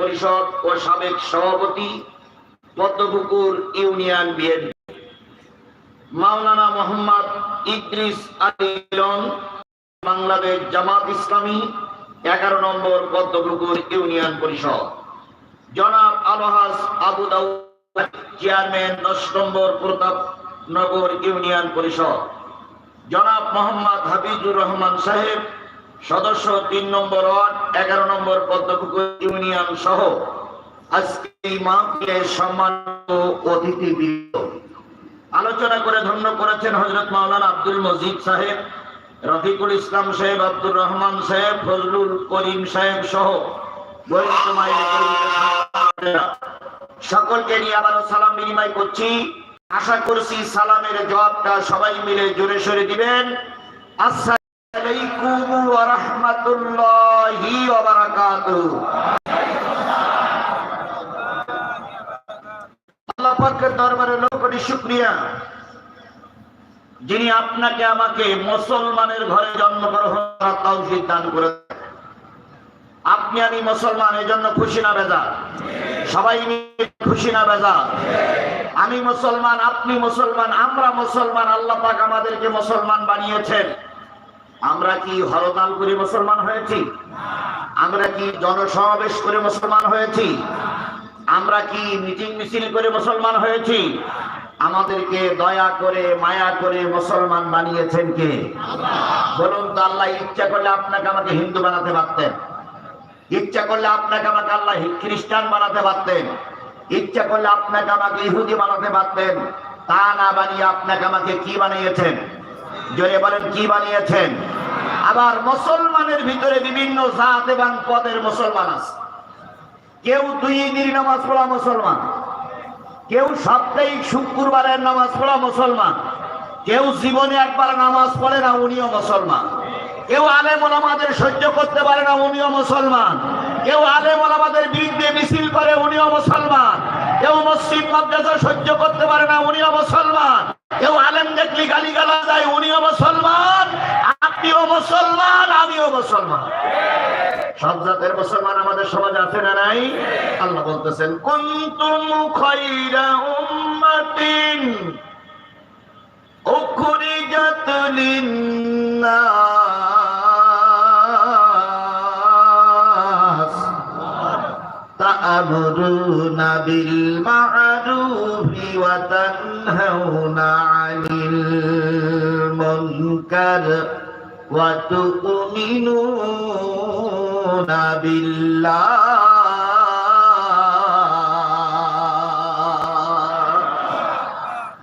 পরিষদ ও সাবেক সভাপতি পদ্মপুকুর ইউনিয়ন বিএনপি। মাওলানা মোহাম্মদ ইদ্রিস আলী বাংলাদেশ জামাত ইসলামী, এগারো নম্বর পদ্মপুকুর ইউনিয়ন পরিষদ। জনাব আলহাজ আবু দাউদ, চেয়ারম্যান দশ নম্বর প্রতাপনগর ইউনিয়ন পরিষদ। জনাব মোহাম্মদ হাবিজুর রহমান সাহেব, সদস্য তিন নম্বর ওয়ার্ড এগারো নম্বর পদ্মপুকুর ইউনিয়ন সহ আজকে এই মাহফিলের সম্মানিত অতিথিবৃন্দ। আলোচনা করে ধন্য করেছেন হজরত মাওলানা আব্দুল মজিদ সাহেব, রফিকুল ইসলাম সাহেব, আব্দুর রহমান সাহেব, ফজলুল করিম সাহেব সহ সকলকে নিয়ে আবারও সালাম বিনিময় করছি। আশা করছি সালামের জবাবটা সবাই মিলে জোরে সরে দিবেন। আসসালামু যিনি আপনাকে আমাকে মুসলমানের ঘরে জন্মগ্রহণ করার তৌফিক দান করে আপনি আমি মুসলমান এই জন্য খুশি না বেজা সবাই খুশি না বেজা আমি মুসলমান, আপনি মুসলমান, আমরা মুসলমান, আল্লাহ পাক আমাদেরকে মুসলমান বানিয়েছেন। আমরা কি হরতাল করে মুসলমান হয়েছি? আমরা কি জনসমাবেশ করে মুসলমান হয়েছি? আমরা কি মিটিং মিছিল করে মুসলমান হয়েছি? আমাদেরকে দয়া করে, মায়া করে মুসলমান বানিয়েছেন কে? বলুন তো আল্লাহ, ইচ্ছা করলে আপনাকে আমাকে হিন্দু বানাতে পারতেন। ইচ্ছা করলে আপনাকে আমাকে আল্লাহ খ্রিস্টান বানাতে পারতেন। ইচ্ছা করলে আপনাকে আমাকে ইহুদি বানাতে পারতেন। তা না বানিয়ে আপনাকে আমাকে কি বানিয়েছেন? জোরে বলেন কি বানিয়েছেন? আবার মুসলমানের ভিতরে বিভিন্ন জাত এবং পদের মুসলমান আছে। কেউ দুই দিন নামাজ পড়া মুসলমান, কেউ সাপ্তাহিক শুক্রবারের নামাজ পড়া মুসলমান, কেউ জীবনে একবার নামাজ পড়ে না, উনিও মুসলমান। কেউ আলেম ওলামাদের সহ্য করতে পারে না, উনিও মুসলমান। কেউ আলেম ওলামাদের বিরুদ্ধে মিছিল করে, উনিও মুসলমান। কেউ মসজিদ মাদ্রাসা সহ্য করতে পারে না, উনিও মুসলমান। কেউ আলেম দেখলি গালি গালা যায় উনিও মুসলমান। আপনিও মুসলমান, আমিও মুসলমান। সব জাতের মুসলমান আমাদের সমাজে আছে না নাই? আল্লাহ বলতেছেন, কুনতুম খায়রা উম্মাতিন উখরিজাত লিন্নাস। تأمرون بالمعروف وتنهون عن المنكر وتؤمنون بالله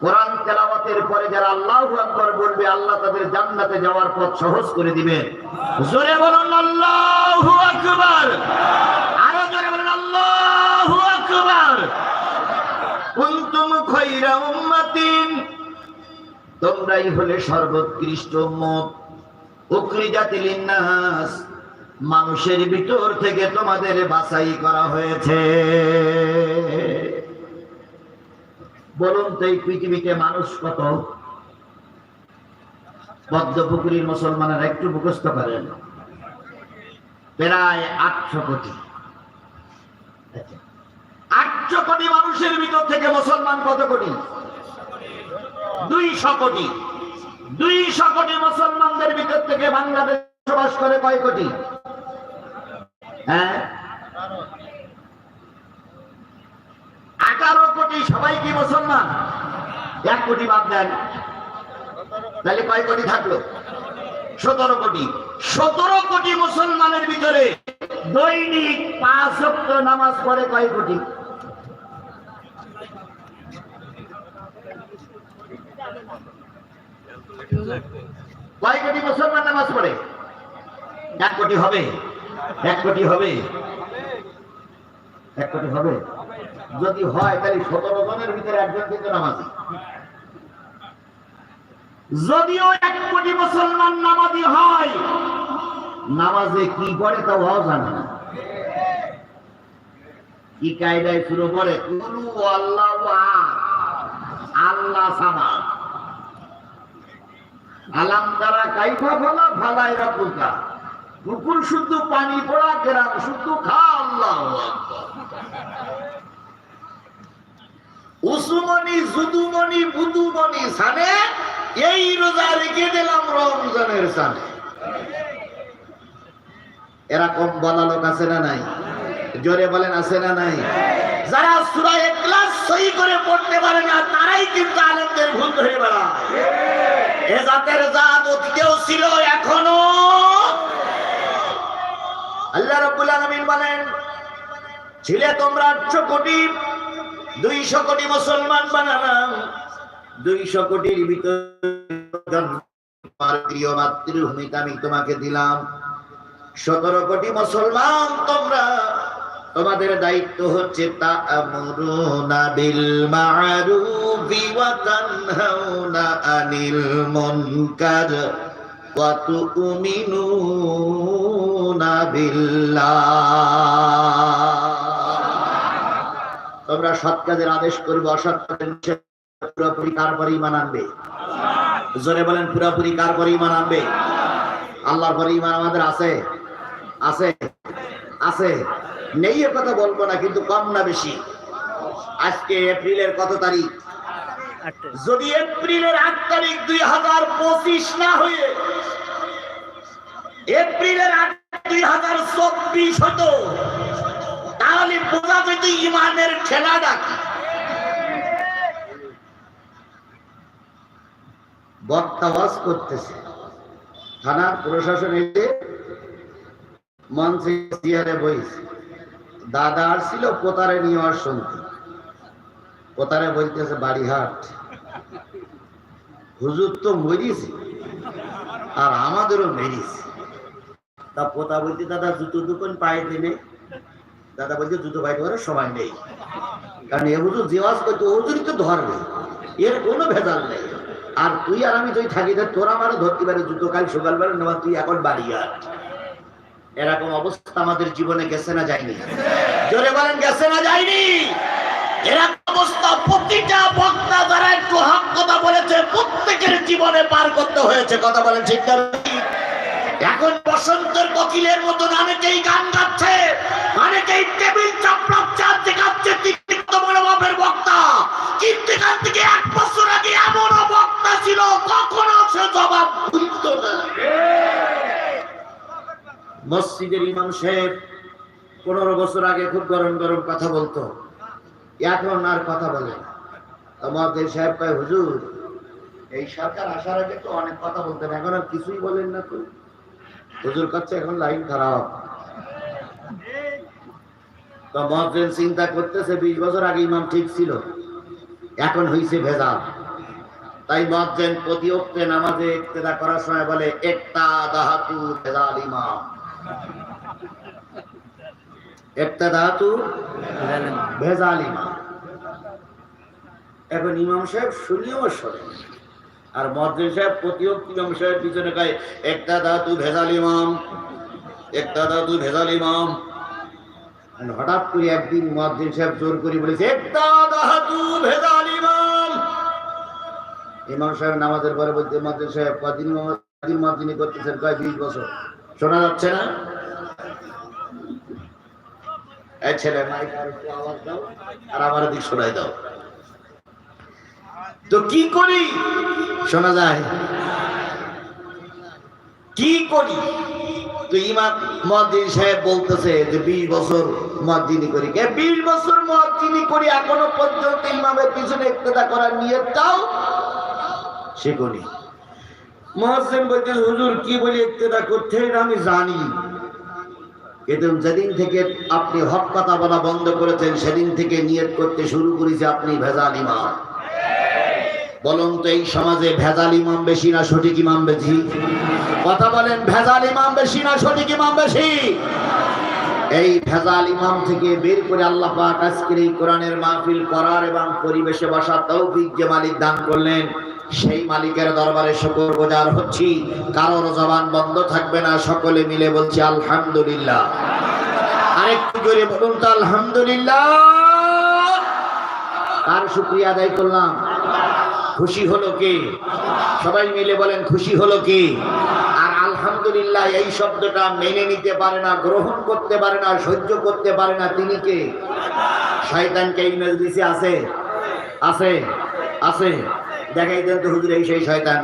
কোরআন তেলাওয়াতের পরে যারা আল্লাহু আকবার বলবে আল্লাহ তাদের জান্নাতে যাওয়ার পথ সহজ করে দিবে জোরে বলুন আল্লাহু আকবার আরো জোরে বলুন আল্লাহু আকবার। কুনতুম খায়রা উম্মাতিন। তোমরাই হলে সর্বোৎকৃষ্ট উম্মত। উকরিজাতিল নাস মানুষের ভিতর থেকে তোমাদের বাছাই করা হয়েছে। বলুন তো এই পৃথিবীতে মানুষ কত? পদ্মপুকুরীর মুসলমানেরা একটু মুখস্থ করেন। প্রায় আটশো কোটি। আচ্ছা। মানুষের ভিতর থেকে মুসলমান কত কোটি? দুইশো কোটি। দুইশো কোটি মুসলমানদের ভিতর থেকে বাংলাদেশ বসবাস করে কয় কোটি? হ্যাঁ? আঠারো কোটি। সবাই কি মুসলমান? এক কোটি বাদ দেন। তাহলে কয় কোটি থাকল? সতেরো কোটি। সতেরো কোটি মুসলমানের ভিতরে দৈনিক পাঁচ নামাজ পড়ে কয় কোটি? কয় কোটি মুসলমান নামাজ পড়ে? এক কোটি হবে। এক কোটি হবে। এক কোটি হবে। যদি হয়, তাহলে সতেরো জনের ভিতরে একজন কিন্তু যদিও এক কোটি মুসলমান নামাজি হয়, নামাজে কি করে তা ওয়াও জানে না কি কায়দায় শুরু করে আল্লাহ আল্লাহ সামা আলাম তারা ফালাই পুকুর শুদ্ধ পানি পড়া কেরাম শুদ্ধ খা, আল্লাহ উসুমনি জুদুমনি বুদুমনি সানে, এই রোজা রেখে দিলাম রমজানের সানে। বলা লোক আছে না নাই? জোরে বলেন, আছে না নাই? যারা সুরা এক ক্লাস সই করে পড়তে পারে না, তারাই কিন্তু আলমদের ভুল ধরে বেড়ায়। এ জাত অতীতেও ছিল, এখনও। আল্লাহ রাব্বুল আলামিন বলেন, ছিলে তোমরা আটশো কোটি, দুইশো কোটি মুসলমান বানালাম। দুইশো কোটির ভিতর প্রিয় মাতৃভূমিতে আমি তোমাকে দিলাম। সতেরো কোটি মুসলমান তোমরা তোমাদের দায়িত্ব হচ্ছে তা আমরুনা বিল মারুফি ওয়া তানহাউনা আনিল তোমরা সৎ কাজের আদেশ করবে, অসৎ কাজের পুরোপুরি কার ইমান আনবে? জোরে বলেন, পুরোপুরি কার পরে আনবে? আল্লাহর পরে আমাদের আছে? আছে? আছে? নেই এ কথা বলব না কিন্তু কম না বেশি। আজকে এপ্রিলের কত তারিখ? যদি এপ্রিলের আট তারিখ দুই হাজার পঁচিশ না হয়ে এপ্রিলের আট দুই হাজার চব্বিশ হতো তাহলে বোঝা যেত ইমানের ঠেলা ডাকি বক্তাবাস করতেছে। থানার প্রশাসন এসে মঞ্চে চেয়ারে বইছে। দাদা আসছিল পোতারে নিয়ে আর শুনতে পোতারে বলতেছে, বাড়িহাট। হুজুর তো মরিছে আর আমাদেরও মেরিছে তা পোতা বলতে, দাদা, জুতো দোকান পায়ে দিনে। দাদা বলছে, জুতো পাইতে পারে সময় নেই। কারণ এ হুজুর জেওয়াজ করতে হুজুরই তো ধরবে। এর কোনো ভেজাল নেই। আর তুই আর আমি তুই থাকি তোরা আমারও ধরতে পারে, জুতো কাল সকালবেলা নেওয়া, তুই এখন বাড়ি আর এরকম অবস্থা আমাদের জীবনে গেছে না যায়নি? জোরে বলেন, গেছে না যায়নি? এরকম অবস্থা প্রতিটা বক্তা যারা একটু হক কথা বলেছে, প্রত্যেকের জীবনে পার করতে হয়েছে। কথা বলেন ঠিক এখন বসন্তের কোকিলের মতন অনেকেই গান গাচ্ছে। মসজিদের ইমাম সাহেব পনেরো বছর আগে খুব গরম গরম কথা বলতো। এখন আর কথা বলে না। আমাদের সাহেব কয়, হুজুর, এই সরকার আসার আগে তো অনেক কথা বলতেন, এখন আর কিছুই বলেন না তো। হুজুর কাছে এখন লাইন খারাপ। মহাজেন চিন্তা করতেছে, বিশ বছর আগে ইমাম ঠিক ছিল, এখন হইছে ভেজাল। তাই মহাজেন প্রতি নামাজে ইক্তেদা করার সময় বলে একটা দাহাতু ভেজাল ইমাম। একটা ভেজাল ইমাম এখন ইমাম সাহেব আর সাহেব প্রতিও ইমাম সাহেব পিছনে গায়ে একটা দাদু ভেজাল ইমাম একটা দাদু ভেজাল ইমাম হঠাৎ করে একদিন মদ্দিন সাহেব জোর করে বলেছে একটা দাদু ভেজাল ইমাম ইমাম সাহেব নামাজের পরে বলতে মদ্দিন সাহেব কদিন কদিন করতেছেন? কয় বিশ বছর? শোনা যাচ্ছে না? ছেলে একটু আওয়াজ দাও, আর আমার দিক শোনাই দাও। তো কি করি? শোনা যায়। কি করি? তো ইমাম মহাদিন সাহেব বলতেছে যে, বিশ বছর মহাদিনী করি। কে? বিশ বছর মহাদিনী করি, এখনও পর্যন্ত ইমামের পিছনে ইক্তেদা করার নিয়তটাও সে করি। মহাসেন বলছে হুজুর, কি বলে ইক্তেদা করতে? এটা আমি জানি। কিন্তু যেদিন থেকে আপনি হক কথা বলা বন্ধ করেছেন, সেদিন থেকে নিয়ত করতে শুরু করেছে আপনি ভেজাল ইমাম। বলুন তো, এই সমাজে ভেজাল ইমাম বেশি না সঠিক ইমাম বেশি? কথা বলেন, ভেজাল ইমাম বেশি না সঠিক ইমাম বেশি? এই ভেজাল ইমাম থেকে বের করে আল্লাহ পাক আজকের এই কোরআনের মাহফিল করার এবং পরিবেশে বসার তৌফিক যে মালিক দান করলেন সেই মালিকের দরবারে শুকর গোজার হচ্ছি। কারোর জবান বন্ধ থাকবে না, সকলে মিলে বলছি আলহামদুলিল্লাহ। আরেকটু জোরে বলুন তো, আলহামদুলিল্লাহ। কার শুক্রিয়া আদায় করলাম? খুশি হলো কে? সবাই মিলে বলেন, খুশি হলো কে? আর আলহামদুলিল্লাহ, এই শব্দটা মেনে নিতে পারে না, গ্রহণ করতে পারে না, সহ্য করতে পারে না। তিনি কে? শয়তানকে এই মজলিসে আছে? আছে আছে। দেখাই দেন তো হুজুর, এই সেই শয়তান।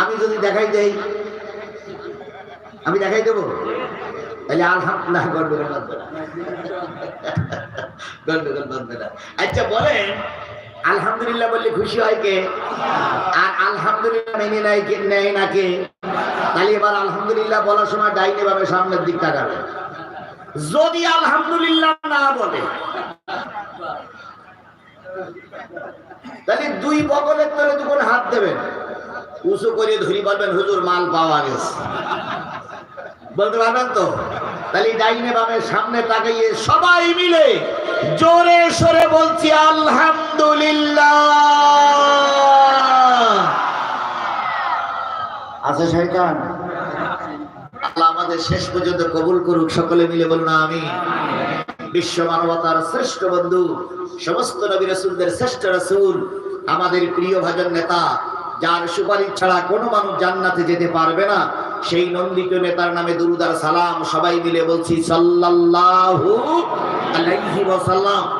আমি যদি দেখাই দেই, আমি দেখাই দেবো? তাহলে আলহামদুলিল্লাহ গন্ডগোল বাঁধবে না। গন্ডগোল বাঁধবে না। আচ্ছা বলেন, আলহামদুলিল্লাহ বললে খুশি হয় কে? আর আলহামদুলিল্লাহ মেনে নেয় নেয় না কে? তাহলে এবার আলহামদুলিল্লাহ বলার সময় ডাইনে ভাবে সামনের দিক তাকাবে যদি আলহামদুলিল্লাহ না বলে, তাহলে দুই বগলের তলে দুপুর হাত দেবেন। উঁচু করে ধরি বলবেন, হুজুর, মাল পাওয়া গেছে। বলতে পারবেন তো? তাহলে ডাইনে বামে সামনে তাকাইয়ে সবাই মিলে জোরে সরে বলছি, আলহামদুলিল্লাহ। আছে শয়তান? আমাদের শেষ পর্যন্ত কবুল করুক, সকলে মিলে বলুন আমি বিশ্ব মানবতার শ্রেষ্ঠ বন্ধু, সমস্ত নবী রসুলদের শ্রেষ্ঠ রসুল, আমাদের প্রিয় ভাজন নেতা, যার সুপারিশ ছাড়া কোনো মানুষ জান্নাতে যেতে পারবে না, সেই নন্দিত নেতার নামে দুরুদার সালাম সবাই মিলে বলছি সাল্লাল্লাহু আলাইহি